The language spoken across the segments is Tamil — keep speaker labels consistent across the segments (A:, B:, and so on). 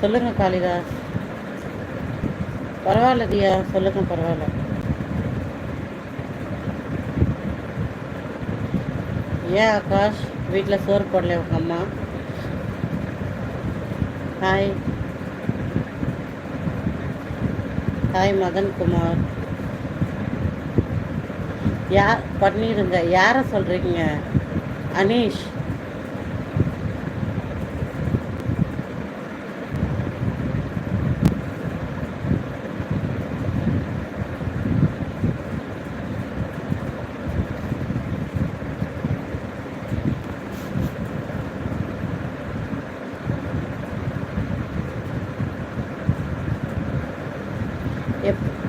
A: சொல்லுங்க காளிதாஸ் பரவாயில்ல தியா சொல்லுங்க பரவாயில்ல. ஏன் ஆகாஷ் வீட்டில் சோறு போடல உங்க அம்மா? ஹாய் ஹாய் மதன் குமார் யார் பண்ணிடுங்க யாரை சொல்கிறீங்க அனீஷ்.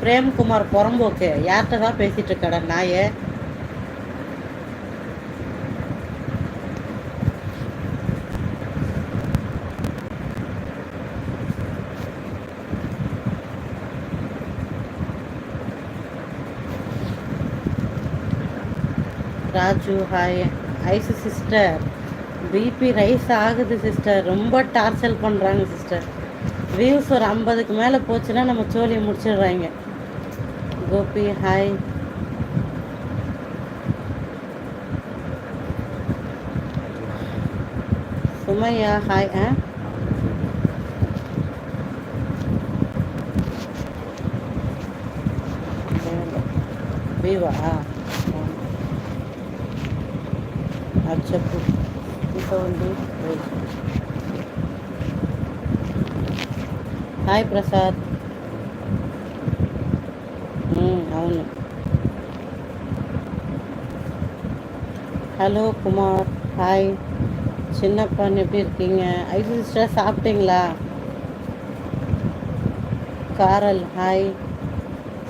A: பிரேம்குமார் புறம்போக்கு. யார்கிட்ட தான் பேசிட்டு இருக்கட நாயே? Raju hi ice sister BP rise ஆகுது சிஸ்டர் ரொம்ப டார்ச்சர் பண்ணுறாங்க சிஸ்டர் வியூஸ் ஒரு ஐம்பதுக்கு மேலே போச்சுன்னா நம்ம சோழியை முடிச்சிடுறாங்க. गोपी हाय। सुमैया हाय है। हाँ। अच्छा, हाय प्रसाद। అవును ஹலோ குமார் ஹாய் சின்னப்பன் எப்படி இருக்கீங்க ஐசி சிஸ்டர் சாப்பிட்டீங்களா காரல் ஹாய்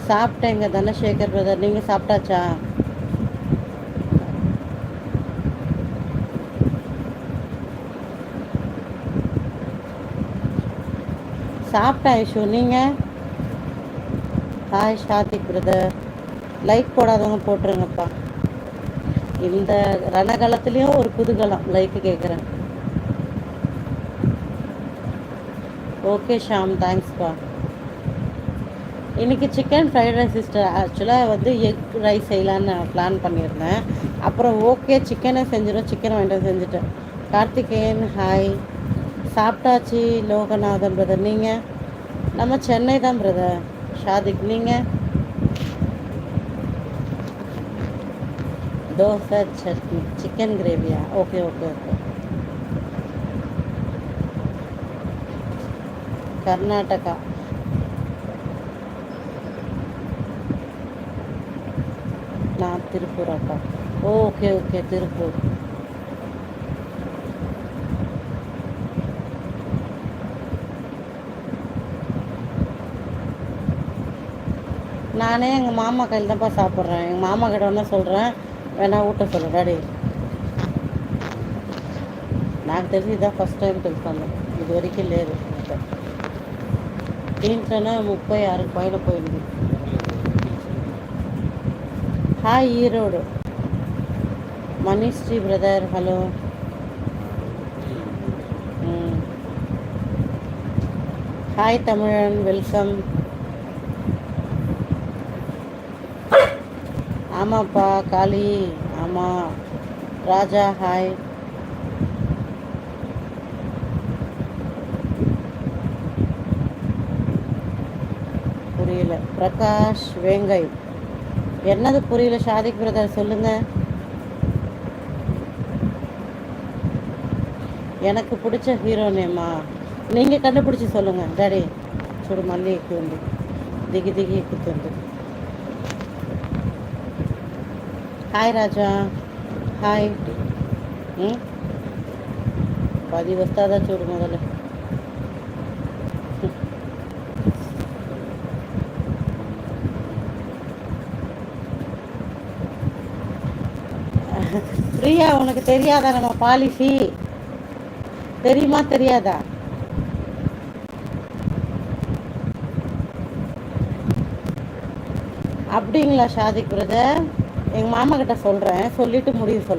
A: சாப்பிட்டேங்க தனசேகர் பிரதர் நீங்கள் சாப்பிட்டாச்சா சாப்பிட்டேன் ஐஷு நீங்கள் ஹாய் ஷாதிக் பிரதர் லைக் போடாதவங்க போட்டுருங்கப்பா. இந்த ரணகலத்துலேயும் ஒரு குதூகலம் லைக்கு கேட்குறேன் ஓகே ஷாம் தேங்க்ஸ்ப்பா இன்றைக்கி சிக்கன் ஃப்ரைட் ரைஸ் சிஸ்டர் ஆக்சுவலாக வந்து எக் ரைஸ் செய்யலான்னு பிளான் பண்ணியிருந்தேன். அப்புறம் ஓகே சிக்கனே செஞ்சிடும் சிக்கன் வாங்கிட்டு செஞ்சுட்டேன். கார்த்திகேயன் ஹாய் சாப்பிட்டாச்சு லோகநாதன் பிரதர் நீங்கள் நம்ம சென்னை தான் பிரதர் ஷாதிக் நீங்கள் தோசை சட்னி சிக்கன் கிரேவியா ஓகே ஓகே ஓகே கர்நாடகா நான் திருப்பூர் அக்கா ஓகே ஓகே திருப்பூர் நானே எங்கள் மாமா கையில் தான்ப்பா சாப்பிட்றேன் எங்கள் மாமா கிட்ட வந்து சொல்கிறேன் வேணா ஊட்ட சொல்லு டாடி నాకు తెలిసి ఇదా ఫస్ట్ టైం తెలుస్తాను ఇది వరకు లేదు దీంట్లోనే ముప్పై ఆరు పైన పోయింది hi Erode Manish ji brother hello hi Tamilan welcome ஆமாப்பா காளி. ஆமாம் ராஜா ஹாய் புரியல. பிரகாஷ் வேங்கை. என்னது புரியல ஷாதிக் பிரதர் சொல்லுங்க. எனக்கு பிடிச்ச ஹீரோ நேமா நீங்கள் கண்டுபிடிச்சி சொல்லுங்கள் டேடி சுடு மல்லிகை கூண்டு திகி திகி குத்துண்டு. హాయ్ రాజా హాయ్ ఉం? పది వస్తుందా చూడు మొదలు பிரியா உனக்கு தெரியாதா நம்ம பாலிசி தெரியுமா தெரியாதா அப்படிங்களா ஷாதிக் பிரதர் எங்கள் மாமா கிட்ட சொல்கிறேன் சொல்லிட்டு முடிவு சொல்கிறேன்